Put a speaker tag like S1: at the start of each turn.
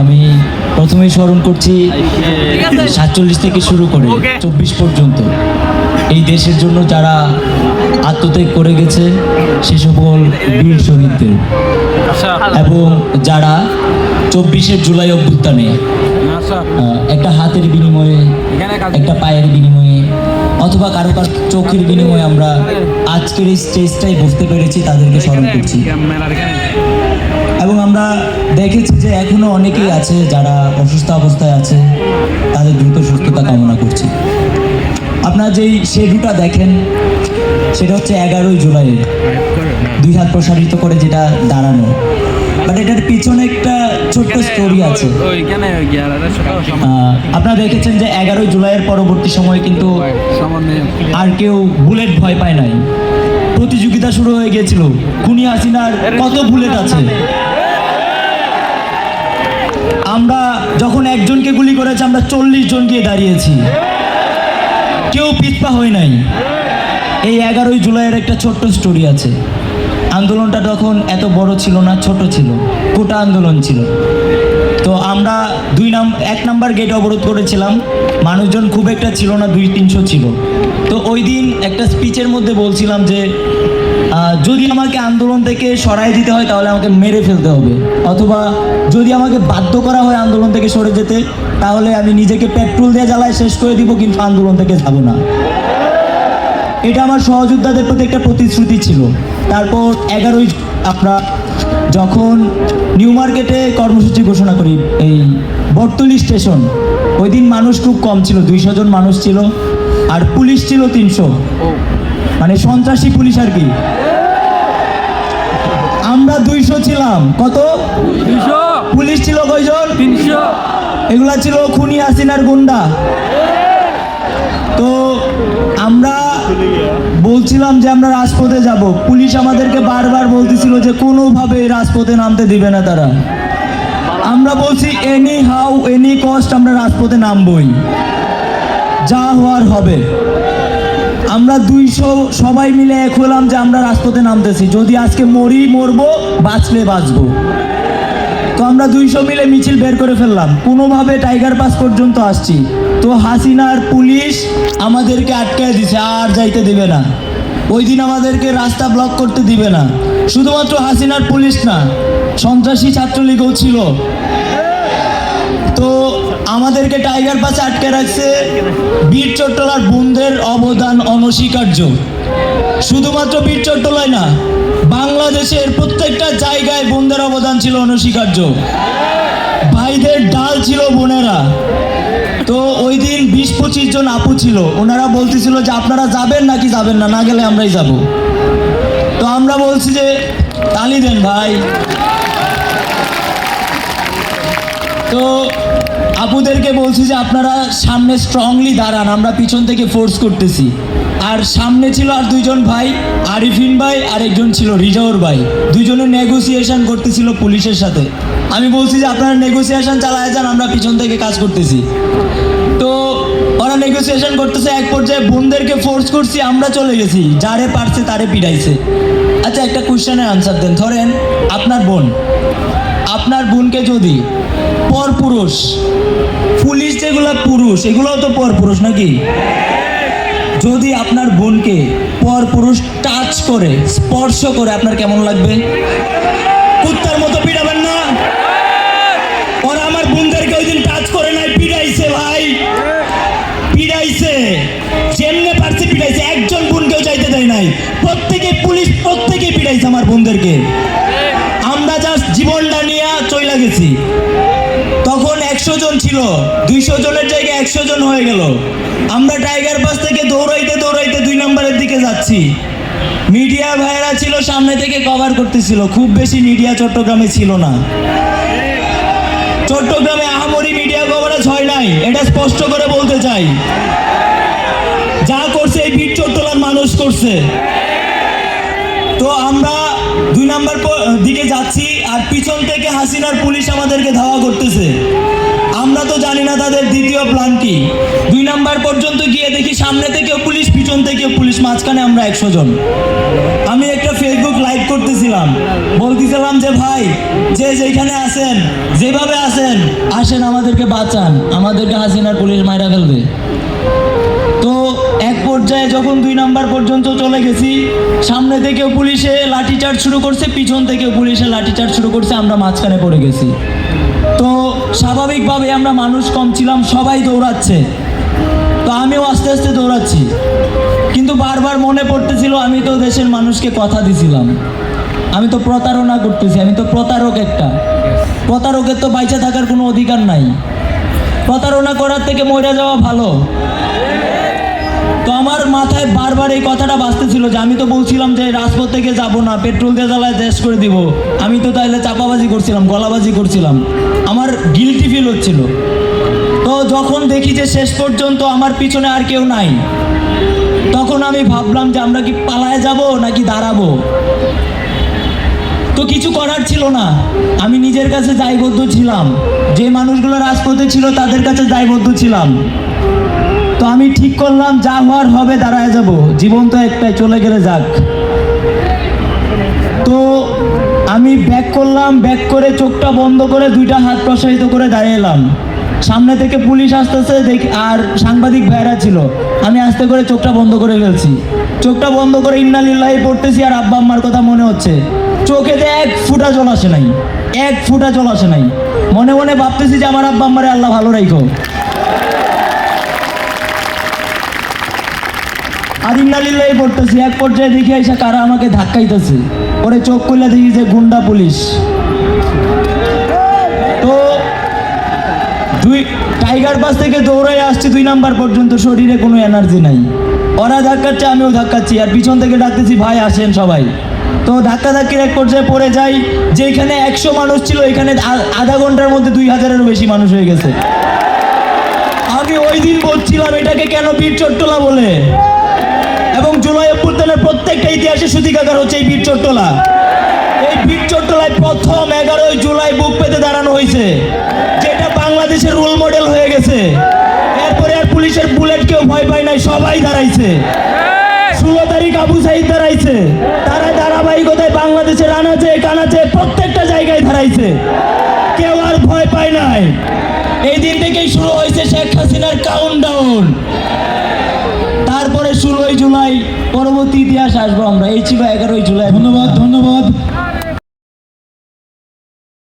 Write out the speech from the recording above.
S1: আমি প্রথমেই স্মরণ করছি সাতচল্লিশ থেকে শুরু করে চব্বিশ পর্যন্ত। এই দেশের জন্য যারা আত্মত্যাগ করে গেছে সে সকল বীর শহীদদের। এবং যারা চব্বিশের জুলাই অভ্যুত্থানে একটা হাতের বিনিময়ে একটা পায়ের বিনিময়ে অথবা কারও কারও চোখের বিনিময়ে আমরা আজকের এই স্টেজটাই বুঝতে পেরেছি তাদেরকে স্মরণ করছি। এবং আমরা দেখেছি যে এখনও অনেকেই আছে যারা অসুস্থ অবস্থায় আছে তাদের দ্রুত সুস্থতা কামনা করছি। আপনারা যেই শেডুটা দেখেন সেটা হচ্ছে এগারোই জুলাইয়ের দুই হাত প্রসারিত করে যেটা দাঁড়ানো। বাট এটার পিছনে একটা ছোট্ট স্টোরি আছে। আহ, আপনারা দেখেছেন যে এগারোই জুলাইয়ের পরবর্তী সময়ে কিন্তু আর কেউ বুলেট ভয় পায় নাই। প্রতিযোগিতা শুরু হয়ে গিয়েছিল। খুনি হাসিনার কত বুলেট আছে? একজনকে গুলি করেছে, আমরা চল্লিশ জন গিয়ে দাঁড়িয়েছি। কেউ পিছপা হয় নাই। এই এগারোই জুলাইয়ের একটা ছোট্ট স্টোরি আছে। আন্দোলনটা তখন এত বড় ছিল না, ছোট ছিল। কোটা আন্দোলন ছিল। তো আমরা দুই নাম, এক নাম্বার গেট অবরোধ করেছিলাম। মানুষজন খুব একটা ছিল না, দুই তিনশো ছিল। তো ওই দিন একটা স্পিচের মধ্যে বলছিলাম যে যদি আমাকে আন্দোলন থেকে সরাই দিতে হয়, তাহলে আমাকে মেরে ফেলতে হবে। অথবা যদি আমাকে বাধ্য করা হয় আন্দোলন থেকে সরে যেতে, তাহলে আমি নিজেকে পেট্রোল দিয়ে জ্বালায় শেষ করে দিব, কিন্তু আন্দোলন থেকে যাব না। এটা আমার সহযোদ্ধাদের প্রতি একটা প্রতিশ্রুতি ছিল। তারপর এগারোই আমরা যখন নিউ মার্কেটে কর্মসূচি ঘোষণা করি, এই বটতলি স্টেশন, ওই দিন মানুষ খুব কম ছিল, দুইশো জন মানুষ ছিল, আর পুলিশ ছিল তিনশো। মানে সন্ত্রাসী পুলিশ আর কি। আমরা দুইশো ছিলাম। কত? পুলিশ ছিল কয়জন?
S2: তিনশো।
S1: এগুলা ছিল খুনি হাসিনার গুন্ডা। তো আমরা বলছিলাম যে আমরা রাজপথে যাব। পুলিশ আমাদেরকে বারবার বলতেছিল যে কোনোভাবে রাজপথে নামতে দিবে না তারা। আমরা বলছি এনি হাউ এনি কস্ট আমরা রাজপথে নামবই। যা হওয়ার হবে। আমরা দুইশো সবাই মিলে এক হলাম যে আমরা রাজপথে নামতেছি। যদি আজকে মরি, মরবো, বাঁচলে বাঁচবো। তো আমরা দুইশো মিলে মিছিল বের করে ফেললাম। কোনোভাবে টাইগার পাস পর্যন্ত আসছি। তো হাসিনার পুলিশ আমাদেরকে আটকায় দিছে, আর যাইতে দিবে না। ওই দিন আমাদেরকে রাস্তা ব্লক করতে দিবে না। শুধুমাত্র হাসিনার পুলিশ না, সন্ত্রাসী ছাত্রলীগও ছিল। আমাদেরকে টাইগার পাশে আটকে রাখছে বীর চট্টলার বোনদের অবদান অনস্বীকার্য। শুধুমাত্র বীর চট্টলায় না, বাংলাদেশের প্রত্যেকটা জায়গায় বোনদের অবদান ছিল অনস্বীকার্য। ভাইদের ডাল ছিল বোনেরা। তো ওই দিন বিশ পঁচিশ জন আপু ছিল, ওনারা বলতেছিল যে আপনারা যাবেন নাকি যাবেন না না গেলে আমরাই যাব। তো আমরা বলছি যে, তালি দেন ভাই। তো আপুদেরকে বলছি যে আপনারা সামনে স্ট্রংলি দাঁড়ান, আমরা পিছন থেকে ফোর্স করতেছি। আর সামনে ছিল আর দুইজন ভাই, আরিফিন ভাই, আর একজন ছিল রিজাউর ভাই। দুইজনে নেগোসিয়েশন করতেছিল পুলিশের সাথে। আমি বলছি যে আপনারা নেগোসিয়েশন চালায় যান, আমরা পিছন থেকে কাজ করতেছি। তো ওরা নেগোসিয়েশন করতেছে, এক পর্যায়ে বোনদেরকে ফোর্স করছি, আমরা চলে গেছি। যারে পারছে তারে পিড়াইছে আচ্ছা একটা কোয়েশ্চেনের আনসার দেন। ধরেন আপনার বোন আপনার বোনকে যদি পর পুরুষ, পুলিশ যেগুলো পুরুষ, এগুলোও তো পর পুরুষ নাকি? যদি আপনার বোনকে পর পুরুষ টাচ করে, স্পর্শ করে, আপনার কেমন লাগবে? কুত্তার মতো পিড়াবেন না। ওরা আমার বোনদেরকে ওই দিন টাচ করে নাই পিড়াইছে ভাই। পিড়াইছে যেমনে পারছে পিড়াইছে একজন বোনকেও যাইতে দেয় নাই। প্রত্যেকে পুলিশ, প্রত্যেকে পিড়াইছে আমার বোনদেরকে। ছিল দুইশো জনের জায়গায় একশো জন হয়ে গেল। আমরা টাইগার পাস থেকে দৌড়াইতে দৌড়াইতে দুই নম্বরের দিকে যাচ্ছি। মিডিয়া ভাইরা ছিল, সামনে থেকে কভার করতেছিল। খুব বেশি মিডিয়া চট্টগ্রামে ছিল না। চট্টগ্রামে আহামরি মিডিয়া কভারেজ হয় নাই, এটা স্পষ্ট করে বলতে চাই। যা করছে এই বীর চট্টলার মানুষ করছে। তো আমরা দুই নাম্বার দিকে যাচ্ছি, আর পিছন থেকে হাসিনার পুলিশ আমাদেরকে ধাওয়া করতেছে। আমরা তো জানি না তাদের দ্বিতীয় প্ল্যান কি। দুই নাম্বার পর্যন্ত গিয়ে দেখি সামনে থেকেও পুলিশ, পিছন থেকে থেকে পুলিশ, মাঝখানে আমরা একশো জন। আমি একটা ফেসবুক লাইভ করতেছিলাম। বলতেছিলাম যে, ভাই, যে যেখানে আছেন, যেভাবে আছেন, আসেন আমাদেরকে বাঁচান। আমাদেরকে হাসিনার পুলিশ মাইরা ফেলবে। তো এক পর্যায়ে যখন দুই নাম্বার পর্যন্ত চলে গেছি, সামনে থেকেও পুলিশে লাঠিচার্জ শুরু করছে, পিছন থেকেও পুলিশে লাঠিচার্জ শুরু করছে, আমরা মাঝখানে পড়ে গেছি। তো স্বাভাবিকভাবে আমরা মানুষ কম ছিলাম, সবাই দৌড়াচ্ছে। তো আমিও আস্তে আস্তে দৌড়াচ্ছি। কিন্তু বারবার মনে পড়তেছিল, আমি তো দেশের মানুষকে কথা দিছিলাম। আমি তো প্রতারণা করতেছি, আমি তো প্রতারক একটা। প্রতারকের তো বাইচা থাকার কোনো অধিকার নাই। প্রতারণা করার থেকে মরে যাওয়া ভালো। তো আমার মাথায় বারবার এই কথাটা বাঁচতেছিল যে আমি তো বলছিলাম যে রাজপথ থেকে যাব না, পেট্রোল দিয়ে জ্বালায় দেশ করে দিব। আমি তো তাহলে চাপাবাজি করছিলাম, গলাবাজি করছিলাম। আমার গিলটি ফিল হচ্ছিল। তো যখন দেখি যে শেষ পর্যন্ত আমার পিছনে আর কেউ নাই, তখন আমি ভাবলাম যে আমরা কি পালায় যাব নাকি দাঁড়াবো? তো কিছু করার ছিল না। আমি নিজের কাছে দায়বদ্ধ ছিলাম। যে মানুষগুলো রাজপথে ছিল তাদের কাছে দায়বদ্ধ ছিলাম। তো আমি ঠিক করলাম, যা হওয়ার হবে দাঁড়ায় যাব। জীবন তো একটাই, চলে গেলে যাক। তো আমি ব্যাক করলাম, ব্যাক করে চোখটা বন্ধ করে দুইটা হাত প্রসারিত করে দাঁড়িয়ে এলাম। সামনে থেকে পুলিশ আসতেছে, দেখ আর সাংবাদিক ভাইরা ছিল। আমি আস্তে করে চোখটা বন্ধ করে ফেলছি। চোখটা বন্ধ করে ইন্নালিল্লাহি পড়তেছি আর আব্বা আম্মার কথা মনে হচ্ছে। চোখেতে এক ফুটা জল আসে নাই, এক ফুটা জল আসে নাই। মনে মনে ভাবতেছি যে আমার আব্বা আম্মারে আল্লাহ ভালো রাখো আর ইন্নালিল্লাহি পড়তেছি, এক পর্যায়ে দেখি এসে কারা আমাকে ধাক্কাইতেছে। পরে চোখ খুলে দেখি যে গুন্ডা পুলিশ। তো দুই, টাইগার পাস থেকে দৌড়াই আসছি দুই নাম্বার পর্যন্ত, শরীরে কোনো এনার্জি নাই। ওরা ধাক্কাচ্ছে, আমিও ধাক্কাচ্ছি, আর পিছন থেকে ডাকতেছি, ভাই, আসেন সবাই। তো ধাক্কা ধাক্কির এক পর্যায়ে পড়ে যাই যে এখানে একশো মানুষ ছিল, এখানে আধা ঘণ্টার মধ্যে দুই হাজারেরও বেশি মানুষ হয়ে গেছে। আমি ওই দিন বলছিলাম, এটাকে কেন বীর চট্টলা বলে? এবং জুলাই অভ্যুত্থানের প্রত্যেকটা ইতিহাসে সুতিকাগার হচ্ছে এই বীর চট্টলা এই বীর চট্টলায় প্রথম এগারোই জুলাই বুক পেতে দাঁড়ানো হয়েছে, যেটা বাংলাদেশের রোল মডেল হয়ে গেছে। এরপরে আর পুলিশের বুলেট কেউ ভয় পায় নাই, সবাই দাঁড়াইছে। ষোলো তারিখ আবু সাইদ দাঁড়াইছে। তারা ধারাবাহিকতায় বাংলাদেশের আনাচে, কানাচে প্রত্যেকটা জায়গায় দাঁড়াইছে। কেউ আর ভয় পায় নাই। এই দিন থেকেই শুরু হয়েছে শেখ হাসিনার কাউন্টডাউন তারপরে ষোলোই জুলাই পরবর্তী ইতিহাস আসব আমরা। এই ছিল এগারোই জুলাই।
S3: ধন্যবাদ ধন্যবাদ।